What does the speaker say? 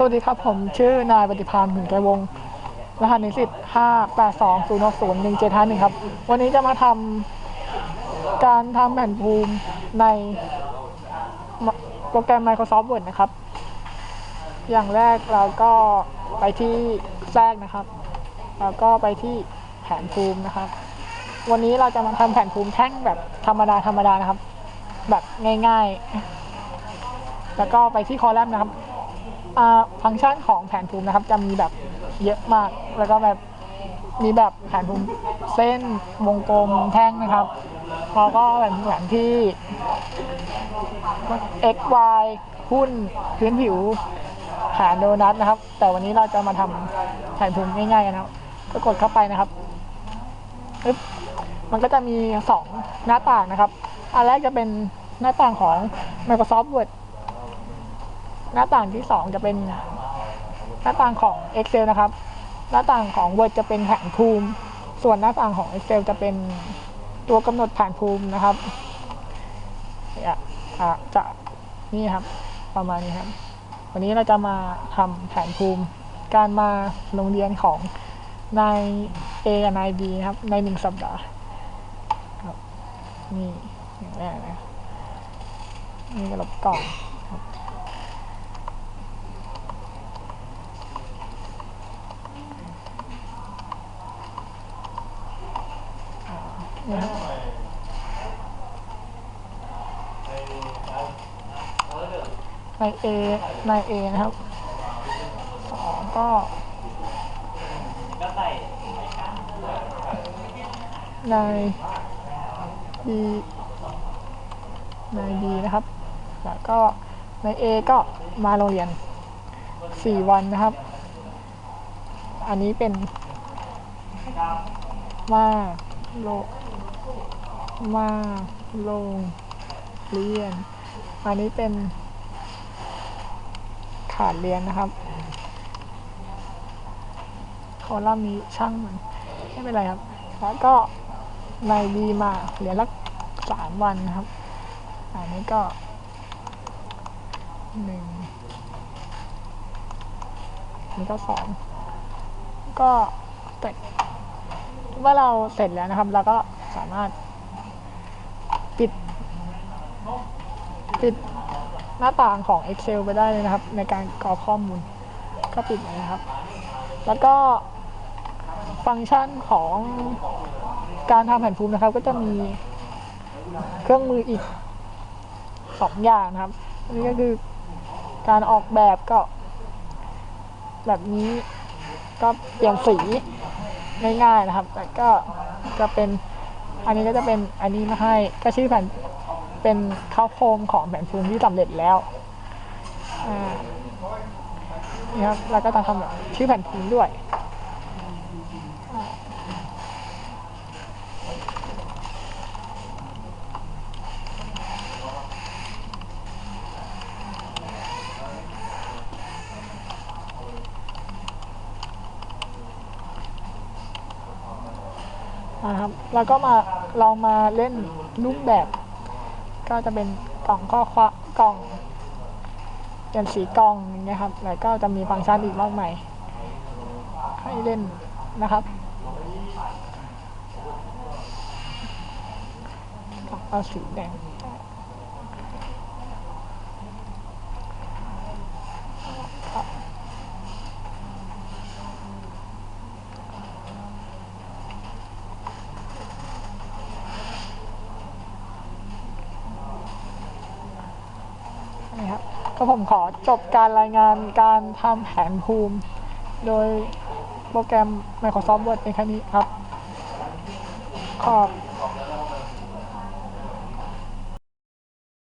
สวัสดีครับ ผมชื่อนายปฏิพานถึงแกวง รหัสนิสิต5 8 2 0 6 0 1 7 5 1ครับ วันนี้จะมาทำการทำแผ่นภูมิในโปรแกรม Microsoft Word นะครับ อย่างแรกเราก็ไปที่แทรกนะครับ แล้วก็ไปที่แผนภูมินะครับ วันนี้เราจะมาทำแผนภูมิแท่งแบบธรรมดาธรรมดานะครับ แบบง่ายๆ แล้วก็ไปที่คอลัมน์นะครับ ฟังก์ชันของแผนภูมินะครับ จะมีแบบเยอะมาก แล้วก็แบบมีแบบแผนภูมิเส้นวงกลมแท่งนะครับแล้วก็แบบแผนที่ x y หุ้นพื้นผิวแผนโดนัทนะครับ แต่วันนี้เราจะมาทำแผนภูมิง่ายๆกันนะครับก็กดเข้าไปนะครับปึ๊บมันก็จะมีสองหน้าต่างนะครับ อันแรกจะเป็นหน้าต่างของ Microsoft Word หน้าต่างที่ 2 จะเป็นหน้าต่างของ Excel นะครับ หน้าต่างของ Word จะเป็นแผนภูมิ ส่วนหน้าต่างของ Excel จะเป็นตัวกำหนดแผนภูมินะครับจะนี่ครับประมาณนี้ครับ วันนี้เราจะมาทำแผนภูมิ การมาโรงเรียนของนาย A กับนาย B ครับในหนึ่งสัปดาห์ครับนี่อย่างแรกนะนี่กระลบกล่องครับ ใน A ใน A นะครับสองก็ใน B ใน B นะครับ แล้วก็ใน A ก็มาโรงเรียน4วันนะครับ อันนี้เป็นมาโล มาโรงเรียน อันนี้เป็นขาดเรียนนะครับ คอลัมน์นี้ช่างมัน ไม่เป็นไรครับ แล้วก็ในบีมาเหลือละสามวันนะครับ อันนี้ก็หนึ่งอันนี้ก็สองก็เสร็จเมื่อเราเสร็จแล้วนะครับเราก็สามารถ ปิด ปิดหน้าต่างของ Excel ไปได้เลยนะครับ ในการกรอกข้อมูลก็ปิดเลยนะครับ แล้วก็ฟังก์ชันของการทำแผนภูมินะครับ ก็จะมีเครื่องมืออีกสองอย่างนะครับนนี้ก็คือการออกแบบก็ แบบนี้ก็เปลี่ยนสีง่ายๆนะครับ แต่ก็จะเป็น อันนี้ก็จะเป็นอันนี้มาให้ก็ชื่อแผ่นเป็นข้าวโพมของแผ่นฟูมที่สำเร็จแล้วอ่านี่ครับแล้วก็จะทำชื่อแผ่นฟูมด้วย นะครับ แล้วก็มาลองมาเล่นรูปแบบ ก็จะเป็นกล่องข้อความกล่องเปลี่ยนสีกล่องอย่างเงี้ยครับ แล้วก็จะมีฟังก์ชันอีกมากมายให้เล่นนะครับเอาสีแดงนี่ครับ ก็ผมขอจบการรายงานการทำแผนภูมิ โดยโปรแกรม Microsoft Word ในครั้งนี้ครับ ขอบ